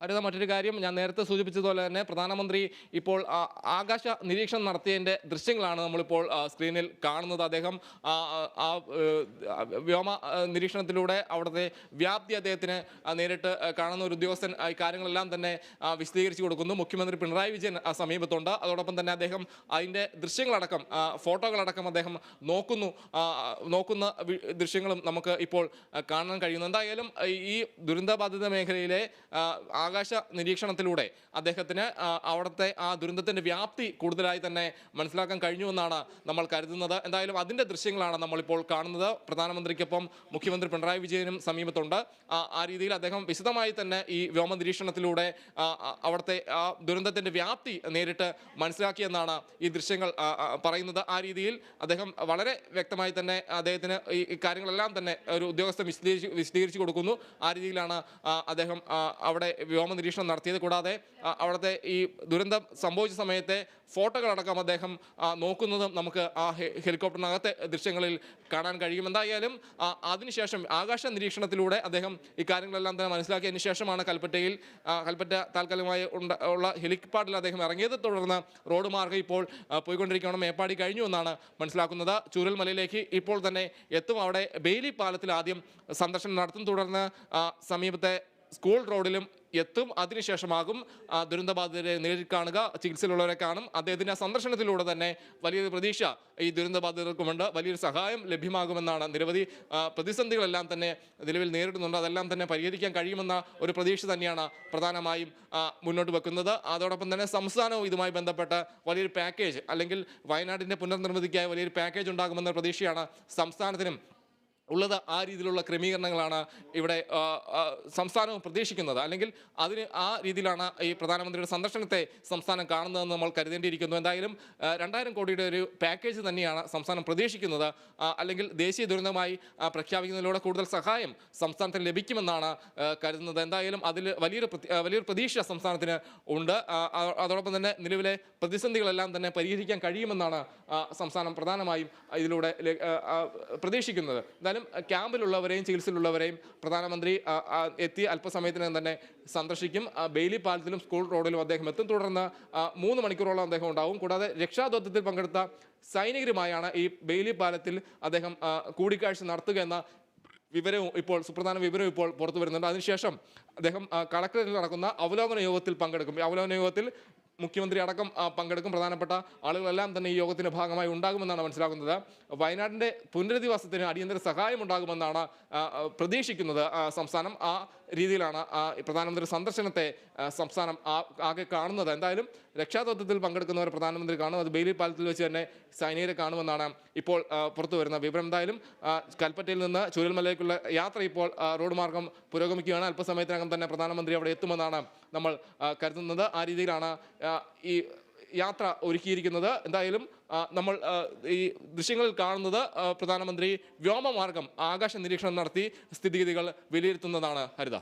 ഹരിത മറ്റൊരു കാര്യം ഞാൻ നേരത്തെ സൂചിപ്പിച്ചതുപോലെ തന്നെ പ്രധാനമന്ത്രി ഇപ്പോൾ ആകാശ നിരീക്ഷണം നടത്തിയതിന്റെ ദൃശ്യങ്ങളാണ് നമ്മളിപ്പോൾ സ്ക്രീനിൽ കാണുന്നത്. അദ്ദേഹം ആ, വ്യോമ നിരീക്ഷണത്തിലൂടെ അവിടുത്തെ വ്യാപ്തി അദ്ദേഹത്തിന് നേരിട്ട് കാണുന്ന ഒരു ഉദ്യോഗസ്ഥൻ കാര്യങ്ങളെല്ലാം തന്നെ വിശദീകരിച്ചു കൊടുക്കുന്നു. മുഖ്യമന്ത്രി പിണറായി വിജയൻ സമീപത്തുണ്ട്. അതോടൊപ്പം തന്നെ അദ്ദേഹം അതിന്റെ ദൃശ്യങ്ങളടക്കം ഫോട്ടോകളടക്കം അദ്ദേഹം നോക്കുന്നു. നോക്കുന്ന ദൃശ്യങ്ങളും നമുക്ക് ഇപ്പോൾ കാണാൻ കഴിയുന്നു. എന്തായാലും ഈ ദുരന്തബാധിത മേഖലയിലെ ആകാശ നിരീക്ഷണത്തിലൂടെ അദ്ദേഹത്തിന് അവിടുത്തെ ആ ദുരന്തത്തിന്റെ വ്യാപ്തി കൂടുതലായി തന്നെ മനസ്സിലാക്കാൻ കഴിഞ്ഞുവെന്നാണ് നമ്മൾ കരുതുന്നത്. എന്തായാലും അതിന്റെ ദൃശ്യങ്ങളാണ് നമ്മളിപ്പോൾ കാണുന്നത്. പ്രധാനമന്ത്രിക്കൊപ്പം മുഖ്യമന്ത്രി പിണറായി വിജയനും സമീപത്തുണ്ട്. ആ, രീതിയിൽ അദ്ദേഹം വിശദമായി തന്നെ ഈ വ്യോമ നിരീക്ഷണത്തിലൂടെ അവിടുത്തെ ആ ദുരന്തത്തിന്റെ വ്യാപ്തി നേരിട്ട് മനസ്സിലാക്കിയെന്നാണ് ഈ ദൃശ്യങ്ങൾ പറയുന്നത്. ആ രീതിയിൽ അദ്ദേഹം വളരെ വ്യക്തമായി തന്നെ അദ്ദേഹത്തിന് ഈ കാര്യങ്ങളെല്ലാം തന്നെ ഒരു ഉദ്യോഗസ്ഥൻ വിശദീകരിച്ച് വിശദീകരിച്ചു കൊടുക്കുന്നു. ആ രീതിയിലാണ് അദ്ദേഹം അവിടെ വ്യോമ നിരീക്ഷണം നടത്തിയത് കൂടാതെ അവിടുത്തെ ഈ ദുരന്തം സംഭവിച്ച സമയത്തെ ഫോട്ടോകളടക്കം അദ്ദേഹം നോക്കുന്നതും നമുക്ക് ആ ഹെലികോപ്റ്ററിനകത്തെ ദൃശ്യങ്ങളിൽ കാണാൻ കഴിയും. എന്തായാലും അതിനുശേഷം ആകാശ നിരീക്ഷണത്തിലൂടെ അദ്ദേഹം ഇക്കാര്യങ്ങളെല്ലാം കാര്യങ്ങളെല്ലാം തന്നെ മനസ്സിലാക്കിയതിന് ശേഷമാണ് കൽപ്പറ്റയിൽ കൽപ്പറ്റ താൽക്കാലികമായി ഉള്ള ഹെലിപ്പാഡിൽ അദ്ദേഹം ഇറങ്ങിയത്. തുടർന്ന് റോഡ് മാർഗം ഇപ്പോൾ പോയിക്കൊണ്ടിരിക്കുകയാണ്. മേപ്പാടി കഴിഞ്ഞു എന്നാണ് മനസ്സിലാക്കുന്നത്. ചൂരൽമലയിലേക്ക് ഇപ്പോൾ തന്നെ എത്തും. അവിടെ ബെയിലി പാലത്തിൽ ആദ്യം സന്ദർശനം നടത്തും. തുടർന്ന് സമീപത്തെ സ്കൂൾ റോഡിലും എത്തും. അതിനുശേഷമാകും ദുരന്തബാധിതരെ നേരിൽ കാണുക ചികിത്സയിലുള്ളവരെ കാണും. അദ്ദേഹത്തിന്റെ സന്ദർശനത്തിലൂടെ തന്നെ വലിയൊരു പ്രതീക്ഷ ഈ ദുരന്തബാധിതർക്കുമുണ്ട്. വലിയൊരു സഹായം ലഭ്യമാകുമെന്നാണ് നിരവധി പ്രതിസന്ധികളെല്ലാം തന്നെ നിലവിൽ നേരിടുന്നുണ്ട്. അതെല്ലാം തന്നെ പരിഹരിക്കാൻ കഴിയുമെന്ന ഒരു പ്രതീക്ഷ തന്നെയാണ് പ്രധാനമായും മുന്നോട്ട് വെക്കുന്നത്. അതോടൊപ്പം തന്നെ സംസ്ഥാനവും ഇതുമായി ബന്ധപ്പെട്ട് വലിയൊരു പാക്കേജ് അല്ലെങ്കിൽ വയനാടിന്റെ പുനർനിർമ്മിതിക്കായി വലിയൊരു പാക്കേജ് ഉണ്ടാകുമെന്ന പ്രതീക്ഷയാണ് സംസ്ഥാനത്തിനും ഉള്ളത് ആ രീതിയിലുള്ള ക്രമീകരണങ്ങളാണ് ഇവിടെ സംസ്ഥാനവും പ്രതീക്ഷിക്കുന്നത്. അല്ലെങ്കിൽ അതിന് ആ രീതിയിലാണ് ഈ പ്രധാനമന്ത്രിയുടെ സന്ദർശനത്തെ സംസ്ഥാനം കാണുന്നതെന്ന് നമ്മൾ കരുതേണ്ടിയിരിക്കുന്നു. എന്തായാലും രണ്ടായിരം കോടിയുടെ ഒരു പാക്കേജ് തന്നെയാണ് സംസ്ഥാനം പ്രതീക്ഷിക്കുന്നത്. അല്ലെങ്കിൽ ദേശീയ ദുരന്തമായി പ്രഖ്യാപിക്കുന്നതിലൂടെ കൂടുതൽ സഹായം സംസ്ഥാനത്തിന് ലഭിക്കുമെന്നാണ് കരുതുന്നത്. എന്തായാലും അതിൽ വലിയൊരു വലിയൊരു പ്രതീക്ഷ സംസ്ഥാനത്തിന് ഉണ്ട്. അതോടൊപ്പം തന്നെ നിലവിലെ പ്രതിസന്ധികളെല്ലാം തന്നെ പരിഹരിക്കാൻ കഴിയുമെന്നാണ് സംസ്ഥാനം പ്രധാനമായും ഇതിലൂടെ പ്രതീക്ഷിക്കുന്നത്. എന്തായാലും ക്യാമ്പിലുള്ളവരെയും ചികിത്സയിലുള്ളവരെയും പ്രധാനമന്ത്രി എത്തി അല്പസമയത്തിനകം തന്നെ സന്ദർശിക്കും. ബെയിലി പാലത്തിലും സ്കൂൾ റോഡിലും അദ്ദേഹം എത്തും. തുടർന്ന് മൂന്ന് മണിക്കൂറോളം അദ്ദേഹം ഉണ്ടാവും. കൂടാതെ രക്ഷാദൗത്യത്തിൽ പങ്കെടുത്ത സൈനികരുമായാണ് ഈ ബെയിലി പാലത്തിൽ അദ്ദേഹം കൂടിക്കാഴ്ച നടത്തുക എന്ന വിവരവും ഇപ്പോൾ സുപ്രധാന വിവരവും ഇപ്പോൾ പുറത്തു വരുന്നുണ്ട്. അതിനുശേഷം അദ്ദേഹം കളക്ടറേറ്റിൽ നടക്കുന്ന അവലോകന യോഗത്തിൽ പങ്കെടുക്കും. അവലോകന യോഗത്തിൽ മുഖ്യമന്ത്രി അടക്കം പങ്കെടുക്കും. പ്രധാനപ്പെട്ട ആളുകളെല്ലാം തന്നെ ഈ യോഗത്തിന്റെ ഭാഗമായി ഉണ്ടാകുമെന്നാണ് മനസ്സിലാക്കുന്നത് വയനാടിന്റെ പുനരധിവാസത്തിന് അടിയന്തര സഹായം ഉണ്ടാകുമെന്നാണ് പ്രതീക്ഷിക്കുന്നത് സംസ്ഥാനം. ആ രീതിയിലാണ് പ്രധാനമന്ത്രി സന്ദർശനത്തെ സംസ്ഥാനം ആകെ കാണുന്നത്. എന്തായാലും രക്ഷാതത്വത്തിൽ പങ്കെടുക്കുന്നവർ പ്രധാനമന്ത്രി കാണും. അത് ബെയിലി പാലത്തിൽ വെച്ച് തന്നെ സൈനികരെ കാണുമെന്നാണ് ഇപ്പോൾ പുറത്തു വരുന്ന വിവരം. എന്തായാലും കൽപ്പറ്റയിൽ നിന്ന് ചുരൽമലയിലേക്കുള്ള യാത്ര ഇപ്പോൾ റോഡ് മാർഗം പുരോഗമിക്കുകയാണ്. അല്പസമയത്തിനകം തന്നെ പ്രധാനമന്ത്രി അവിടെ എത്തുമെന്നാണ് നമ്മൾ കരുതുന്നത്. ആ രീതിയിലാണ് ഈ യാത്ര ഒരുക്കിയിരിക്കുന്നത്. എന്തായാലും നമ്മൾ ഈ ദൃശ്യങ്ങളിൽ കാണുന്നത് പ്രധാനമന്ത്രി വ്യോമമാർഗം ആകാശ നിരീക്ഷണം നടത്തി സ്ഥിതിഗതികൾ വിലയിരുത്തുന്നതാണ്. ഹരിത.